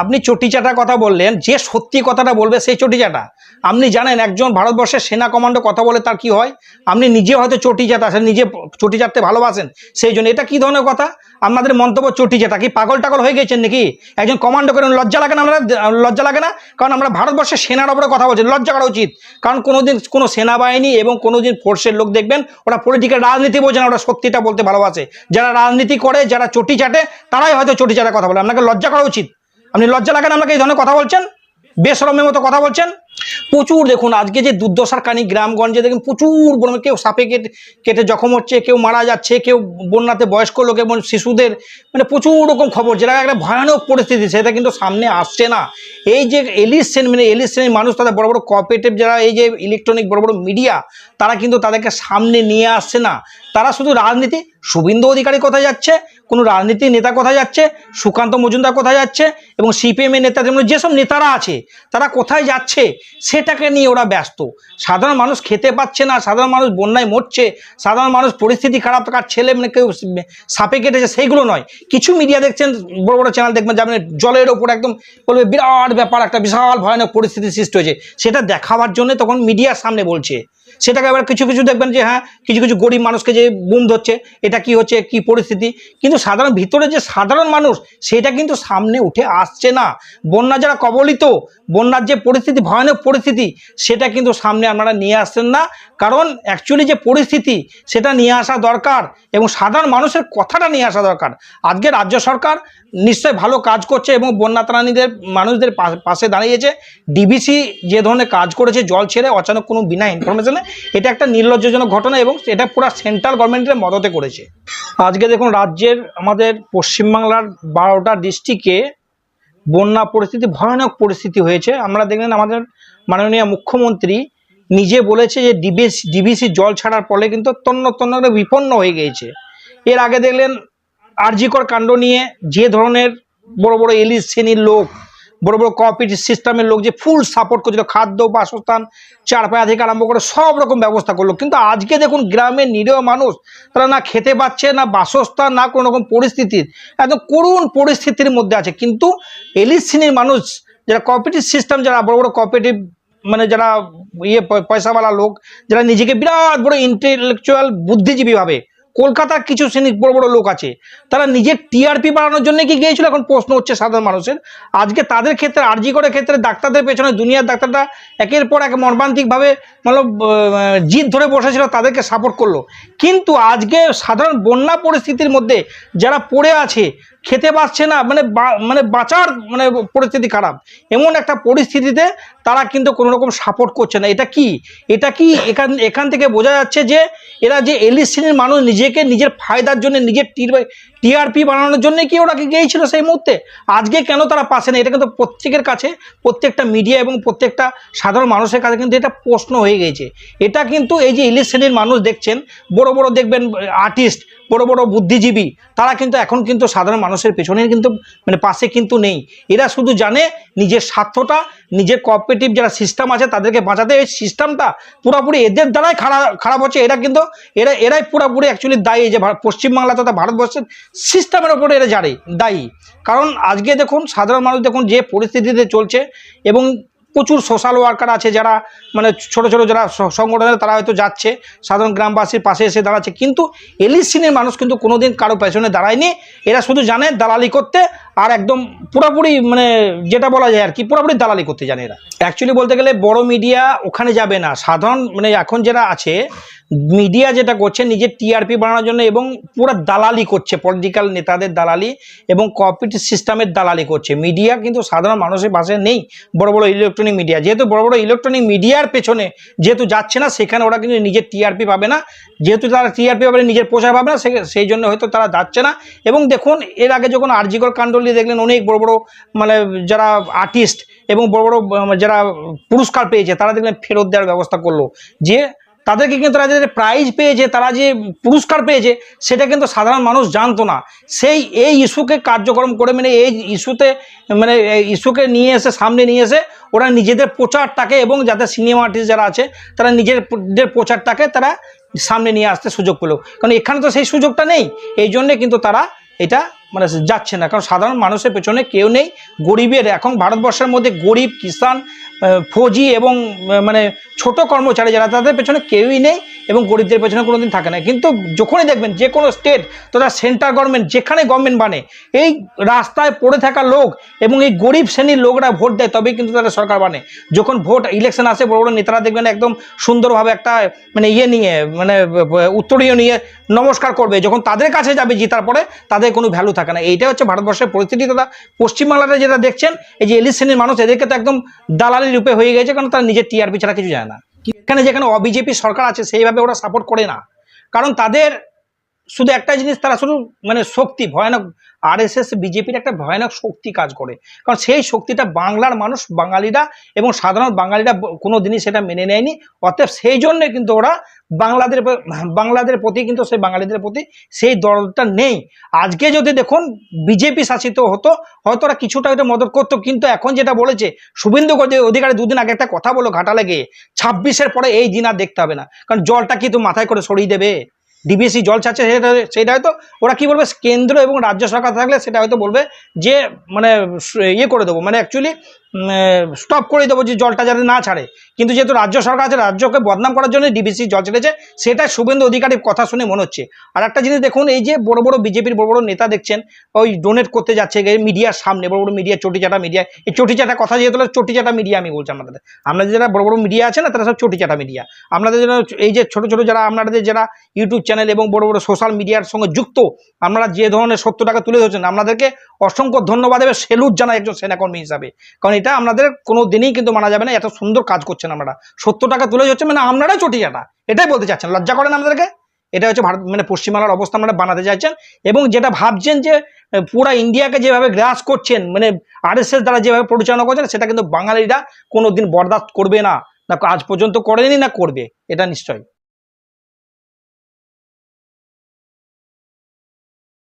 আপনি চটি চটিচাটার কথা বললেন, যে সত্যি কথাটা বলবে সেই চটিচাটা আপনি জানেন একজন ভারতবর্ষের সেনা কমান্ডো কথা বলে তার কি হয়? আপনি নিজে হয়তো চটি চটিচাটা আছেন নিজে চটি চাটতে ভালোবাসেন, সেই জন্য এটা কি ধরনের কথা? আপনাদের মন্তব্য চটিচাটা কি পাগল টাগল হয়ে গেছেন নাকি? একজন কমান্ডো করেন লজ্জা লাগে না আমরা? লজ্জা লাগে না? কারণ আমরা ভারতবর্ষের সেনার ওপরে কথা বলছি, লজ্জা করা উচিত। কারণ কোনোদিন কোনো সেনাবাহিনী এবং কোনোদিন ফোর্সের লোক দেখবেন, ওরা পলিটিক্যাল রাজনীতি বোঝে না, ওরা সত্যিটা বলতে ভালোবাসে। যারা রাজনীতি করে, যারা চটি চাটে, তারাই হয়তো চটি চাটা কথা বলে। আপনাকে লজ্জা করা উচিত। আপনি লজ্জা লাগে আপনাকে এই ধরনের কথা বলছেন? বেসরমের মতো কথা বলছেন? প্রচুর দেখুন, আজকে যে দুর্দশার কানি গ্রামগঞ্জে দেখুন, প্রচুর বন কেউ সাপে কেটে কেটে জখম হচ্ছে, কেউ মারা যাচ্ছে, কেউ বন্যাতে বয়স্ক লোক এবং শিশুদের মানে প্রচুর রকম খবর। যেটা একটা ভয়ানক পরিস্থিতি, সেটা কিন্তু সামনে আসছে না। এই যে এলিস শ্রেণি মানে এলিস শ্রেণির মানুষ, তাদের বড় বড় কোঅপারেটিভ যারা, এই যে ইলেকট্রনিক বড় বড় মিডিয়া তারা কিন্তু তাদেরকে সামনে নিয়ে আসছে না। তারা শুধু রাজনীতি, শুভেন্দু অধিকারী কোথায় যাচ্ছে? কোনো রাজনীতি নেতা কোথায় যাচ্ছে? সুকান্ত মজুমদার কোথায় যাচ্ছে? এবং সিপিএমের নেতাদের মধ্যে যেসব নেতারা আছে, তারা কোথায় যাচ্ছে? সেটাকে নিয়ে ওরা ব্যস্ত। সাধারণ মানুষ খেতে পাচ্ছে না, সাধারণ মানুষ বন্যায় মরছে, সাধারণ মানুষ পরিস্থিতি খারাপ, কার ছেলে মানে কেউ সাপে কেটেছে, সেইগুলো নয়। কিছু মিডিয়া দেখছেন, বড় বড় চ্যানেল দেখবেন যাবেন জলের ওপর একদম বলবে বিরাট ব্যাপার, একটা বিশাল ভয়ানক পরিস্থিতি সৃষ্টি হয়েছে। সেটা দেখাবার জন্য তখন মিডিয়ার সামনে বলছে। সেটাকে আবার কিছু কিছু দেখবেন যে হ্যাঁ কিছু কিছু গরিব মানুষকে যে বুম ধরছে, এটা কি হচ্ছে, কি পরিস্থিতি? কিন্তু সাধারণ, ভিতরে যে সাধারণ মানুষ, সেটা কিন্তু সামনে উঠে আসছে না। বন্যা যারা কবলিত, বন্যার যে পরিস্থিতি, ভয়ানক পরিস্থিতি, সেটা কিন্তু সামনে আপনারা নিয়ে আসছেন না। কারণ অ্যাকচুয়ালি যে পরিস্থিতি, সেটা নিয়ে আসা দরকার এবং সাধারণ মানুষের কথাটা নিয়ে আসা দরকার। আজকে রাজ্য সরকার নিশ্চয় ভালো কাজ করছে এবং বন্যাত্রাণীদের মানুষদের পাশে দাঁড়িয়েছে। ডিবিসি যে ধরনের কাজ করেছে, জল ছেড়ে অচানক কোনো বিনা ইনফরমেশনে এটা একটা নির্লজ্জজনক ঘটনা এবং এটা পুরো সেন্ট্রাল গভর্নমেন্টের মদতে করেছে। আজকে দেখুন রাজ্যের আমাদের পশ্চিমবাংলার বারোটা ডিস্ট্রিক্টে বন্যা পরিস্থিতি, ভয়ানক পরিস্থিতি হয়েছে। আমরা দেখলেন আমাদের মাননীয় মুখ্যমন্ত্রী নিজে বলেছে যে ডিবিসি ডিবিসি জল ছাড়ার ফলে কিন্তু তন্ন তন্ন বিপন্ন হয়ে গিয়েছে। এর আগে দেখলেন আরজিকর কাণ্ড নিয়ে যে ধরনের বড় বড় এলিস শ্রেণির লোক বড় বড় কোঅপারেটিভ সিস্টেমের লোক যে ফুল সাপোর্ট করছিল, খাদ্য, বাসস্থান চার পায়া থেকে আরম্ভ করে সব রকম ব্যবস্থা করল। কিন্তু আজকে দেখুন গ্রামের নিরীহ মানুষ, তারা না খেতে পাচ্ছে, না বাসস্থান, না কোনো রকম পরিস্থিতির একদম করুণ পরিস্থিতির মধ্যে আছে। কিন্তু এলিস শ্রেণির মানুষ, যারা কোঅপারেটিভ সিস্টেম যারা বড় বড় কোঅপারেটিভ মানে যারা ইয়ে পয়সাওয়ালা লোক, যারা নিজেকে বিরাট বড় ইন্টেলেকচুয়াল বুদ্ধিজীবী ভাবে কলকাতার কিছু শ্রেণির বড় বড় লোক আছে, তারা নিজের টিআরপি বাড়ানোর জন্য কি গিয়েছিল? এখন প্রশ্ন হচ্ছে সাধারণ মানুষের। আজকে তাদের ক্ষেত্রে আরজি করে ক্ষেত্রে ডাক্তারদের পেছনে দুনিয়ার ডাক্তাররা একের পর এক মর্মান্তিকভাবে মতলব জিত ধরে বসেছিল, তাদেরকে সাপোর্ট করল। কিন্তু আজকে সাধারণ বন্যা পরিস্থিতির মধ্যে যারা পড়ে আছে খেতে পারছে না মানে মানে বাঁচার মানে পরিস্থিতি খারাপ। এমন একটা পরিস্থিতিতে তারা কিন্তু কোনো রকম সাপোর্ট করছে না। এটা কি? এটা কি এখান এখান থেকে বোঝা যাচ্ছে যে এরা যে এলিস শ্রেণির মানুষ, নিজেকে নিজের ফায়দার জন্য, নিজের টিআরপি বানানোর জন্য কি ওরা গিয়েছিল সেই মুহূর্তে? আজকে কেন তারা পাচ্ছে না? এটা কিন্তু প্রত্যেকের কাছে, প্রত্যেকটা মিডিয়া এবং প্রত্যেকটা সাধারণ মানুষের কাছে কিন্তু এটা প্রশ্ন হয়ে গেছে। এটা কিন্তু এই যে ইলিশ শ্রেণির মানুষ দেখছেন, বড় বড় দেখবেন আর্টিস্ট বড় বড় বুদ্ধিজীবী, তারা কিন্তু এখন কিন্তু সাধারণ মানুষের পেছনে কিন্তু মানে পাশে কিন্তু নেই। এরা শুধু জানে নিজের স্বার্থটা, নিজের কোঅপারেটিভ যারা সিস্টেম আছে তাদেরকে বাঁচাতে, এই সিস্টেমটা পুরোপুরি এদের দ্বারাই খারাপ খারাপ হচ্ছে। এরা কিন্তু, এরা, এরাই পুরোপুরি অ্যাকচুয়ালি দায়ী যে পশ্চিমবাংলা তথা ভারতবর্ষের সিস্টেমের ওপরে এরা জানে দায়ী। কারণ আজকে দেখুন, সাধারণ মানুষ দেখুন যে পরিস্থিতিতে চলছে এবং প্রচুর সোশ্যাল ওয়ার্কার আছে যারা মানে ছোট ছোট যারা সংগঠনের তারা হয়তো যাচ্ছে, সাধারণ গ্রামবাসীর পাশে এসে দাঁড়াচ্ছে। কিন্তু শ্রেণির মানুষ কিন্তু কোনোদিন কারও পেছনে দাঁড়ায়নি। এরা শুধু জানে দালালি করতে আর একদম পুরোপুরি মানে যেটা বলা যায় আর কি, পুরোপুরি দালালি করতে জানে এরা। অ্যাকচুয়ালি বলতে গেলে বড় মিডিয়া ওখানে যাবে না। সাধারণ মানে এখন যারা আছে মিডিয়া যেটা করছে নিজের টিআরপি বাড়ানোর জন্য এবং পুরো দালালি করছে পলিটিক্যাল নেতাদের দালালি এবং কোঅপারেটিভ সিস্টেমের দালালি করছে। মিডিয়া কিন্তু সাধারণ মানুষের পাশে নেই, বড় বড় ইলেকট্রনিক মিডিয়া যেহেতু বড় বড় ইলেকট্রনিক মিডিয়ার পেছনে যেহেতু যাচ্ছে না, সেখানে ওরা কিন্তু নিজের টিআরপি পাবে না। যেহেতু তারা টিআরপি পাবে, নিজের প্রচার পাবে না সেই জন্য হয়তো তারা যাচ্ছে না। এবং দেখুন, এর আগে যখন আরজিকর কাণ্ড নিয়ে দেখলেন অনেক বড় বড় মানে যারা আর্টিস্ট এবং বড় বড় যারা পুরস্কার পেয়েছে, তারা দেখলেন ফেরত দেওয়ার ব্যবস্থা করল। যে তাদেরকে কিন্তু তারা যে প্রাইজ পেয়েছে, তারা যে পুরস্কার পেয়েছে, সেটা কিন্তু সাধারণ মানুষ জানতো না। সেই, এই ইস্যুকে কার্যক্রম করে মানে এই ইস্যুতে মানে ইস্যুকে নিয়ে এসে, সামনে নিয়ে এসে ওরা নিজেদের প্রচারটাকে এবং যাদের সিনেমা আর্টিস্ট যারা আছে, তারা নিজের প্রচারটাকে তারা সামনে নিয়ে আসতে সুযোগ পেল। কারণ এখানে তো সেই সুযোগটা নেই। এই জন্যে কিন্তু তারা এটা মানে যাচ্ছে না। কারণ সাধারণ মানুষের পেছনে কেউ নেই। গরিবের, এখন ভারতবর্ষের মধ্যে গরিব কিষান ফৌজি এবং মানে ছোট কর্মচারী যারা, তাদের পেছনে কেউই নেই এবং গরিবদের পেছনে কোনোদিন থাকে না। কিন্তু যখনই দেখবেন যে কোনো স্টেট তথা সেন্ট্রাল গভর্নমেন্ট যেখানে গভর্নমেন্ট বানে, এই রাস্তায় পড়ে থাকা লোক এবং এই গরিব শ্রেণির লোকরা ভোট দেয়, তবেই কিন্তু তাদের সরকার বানে। যখন ভোট ইলেকশন আসে, বড় বড় নেতারা দেখবেন একদম সুন্দরভাবে একটা মানে ইয়ে নিয়ে মানে উত্তরীয় নিয়ে নমস্কার করবে। যখন তাদের কাছে যাবে জিতার পরে তাদের কোনো ভ্যালু থাকে না। এইটাই হচ্ছে ভারতবর্ষের পরিস্থিতি তথা পশ্চিমবাংলাতে যেটা দেখছেন, এই যে এলিট শ্রেণির মানুষ, এদেরকে তো একদম দালালি রূপে হয়ে গেছে, কারণ তারা নিজের টিআরপি ছাড়া কিছু যায় না। এখানে যেখানে অবিজেপি সরকার আছে, সেইভাবে ওরা সাপোর্ট করে না। কারণ তাদের শুধু একটা জিনিস, তারা শুধু মানে শক্তি, ভয়ানক আরএসএস বিজেপির একটা ভয়ানক শক্তি কাজ করে। কারণ সেই শক্তিটা বাংলার মানুষ, বাঙালিরা এবং সাধারণ বাঙালিরা কোনো দিনই সেটা মেনে নেয়নি। অতএব সেই জন্যে কিন্তু ওরা বাংলাদের বাংলাদের প্রতি কিন্তু সেই বাঙালিদের প্রতি সেই দরদটা নেই। আজকে যদি দেখুন, বিজেপি শাসিত হতো, হয়তো ওরা কিছুটা হয়তো মদত করতো, কিন্তু এখন যেটা বলেছে, শুভেন্দু অধি- অধিকারী দুদিন আগে একটা কথা বলো ঘাটা গিয়ে, ছাব্বিশের পরে এই দিন আর দেখতে হবে না, কারণ জলটা কিন্তু মাথায় করে সরিয়ে দেবে? ডিবিসি জল ছাড়ছে, সেটা সেটা হয়তো ওরা কি বলবে, কেন্দ্র এবং রাজ্য সরকার থাকলে সেটা হয়তো বলবে যে মানে ইয়ে করে দেবো। মানে অ্যাকচুয়ালি স্টপ করে দেবো যে জলটা যাতে না ছাড়ে। কিন্তু যেহেতু রাজ্য সরকার আছে, রাজ্যকে বদনাম করার জন্য ডিবিসি জল ছেড়েছে সেটা শুভেন্দু অধিকারীর কথা শুনে মনে হচ্ছে। আর একটা জিনিস দেখুন, এই যে বড় বড় বিজেপির বড় বড় নেতা দেখছেন, ওই ডোনেট করতে যাচ্ছে মিডিয়ার সামনে, বড় বড় মিডিয়া, চটিচাটা মিডিয়া, এই চটিচাটা কথা যেহেতু চটিচাটা মিডিয়া আমি বলছি আপনাদের। আপনাদের যারা বড় বড় মিডিয়া আছে না, তারা সব চটিচাটা মিডিয়া। আপনাদের যারা এই যে ছোট ছোট যারা আপনাদের যারা ইউটিউব চ্যানেল এবং বড় বড় সোশ্যাল মিডিয়ার সঙ্গে যুক্ত, আপনারা যে ধরনের সত্য টাকা তুলে ধরছেন, আপনাদেরকে অসংখ্য ধন্যবাদ এবং সেলুট জানাই একজন সেনাকর্মী হিসাবে। কারণ এটা আপনাদের কোনো দিনই কিন্তু মানা যাবে না, এত সুন্দর কাজ করছেন আপনারা। সত্তর টাকা তুলে যাচ্ছে মানে আপনারাই চটিচাটা এটাই বলতে চাচ্ছেন, লজ্জা করেন আমাদেরকে? এটা হচ্ছে ভারত মানে পশ্চিমবাংলার অবস্থা আপনারা বানাতে চাইছেন এবং যেটা ভাবছেন যে পুরা ইন্ডিয়াকে যেভাবে গ্রাস করছেন মানে আরএসএস দ্বারা যেভাবে পরিচালনা করছেন, সেটা কিন্তু বাঙালিরা কোনো দিন বরদাস্ত করবে না। না, আজ পর্যন্ত করেনি না করবে, এটা নিশ্চয়ই।